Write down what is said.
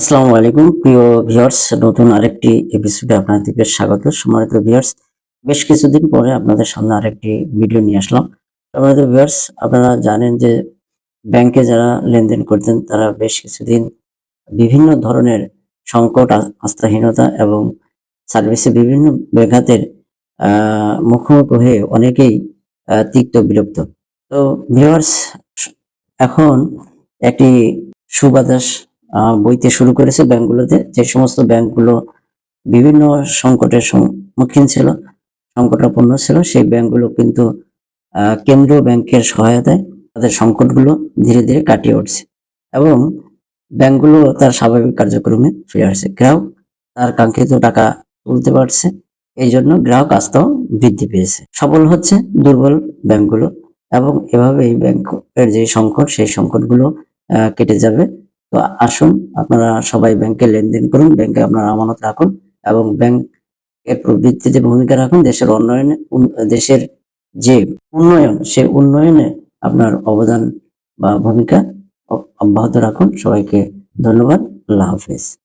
আসসালামু আলাইকুম, প্রিয় ভিউয়ার্স, নতুন আরেকটি এপিসোডে আপনাদেরকে স্বাগত। সম্মানিত ভিউয়ার্স, বেশ কিছুদিন পরে আপনাদের সামনে আরেকটি ভিডিও নিয়ে আসলাম। সম্মানিত ভিউয়ার্স, আপনারা জানেন যে ব্যাংকে যারা লেনদেন করতেন, তারা বেশ কিছুদিন বিভিন্ন ধরনের সংকট আস্থাহীনতা এবং সার্ভিসে বিভিন্ন ব্যাঘাতের মুখোমুখি হয়ে অনেকেই তিক্ত বিরক্ত। তো ভিউয়ার্স, এখন একটি সুবাতাস বইতে শুরু করেছে ব্যাংকগুলোতে। যে সমস্ত ব্যাংকগুলো বিভিন্ন সংকটের সম্মুখীন ছিল, সংকটাপন্ন ছিল, সেই ব্যাংকগুলো কিন্তু কেন্দ্রীয় ব্যাংকের সহায়তায় তাদের সংকটগুলো ধীরে ধীরে কাটিয়ে উঠছে এবং ব্যাংকগুলো তার স্বাভাবিক কার্যক্রমে ফিরে আসছে। গ্রাহক তার কাঙ্ক্ষিত টাকা তুলতে পারছে, এই জন্য গ্রাহক আস্থাও বৃদ্ধি পেয়েছে। সফল হচ্ছে দুর্বল ব্যাংকগুলো এবং এভাবে এই ব্যাংকের যে সংকট, সেই সংকটগুলো কেটে যাবে। তো আসুন আপনারা সবাই ব্যাংকে লেনদেন করুন, ব্যাংকে আপনারা আমানত রাখুন এবং ব্যাংক এর প্রবৃত্তিতে ভূমিকা রাখুন, দেশের উন্নয়নে, উন- দেশের যে উন্নয়ন, সে উন্নয়নে আপনার অবদান বা ভূমিকা অব্যাহত রাখুন। সবাইকে ধন্যবাদ। আল্লাহ হাফেজ।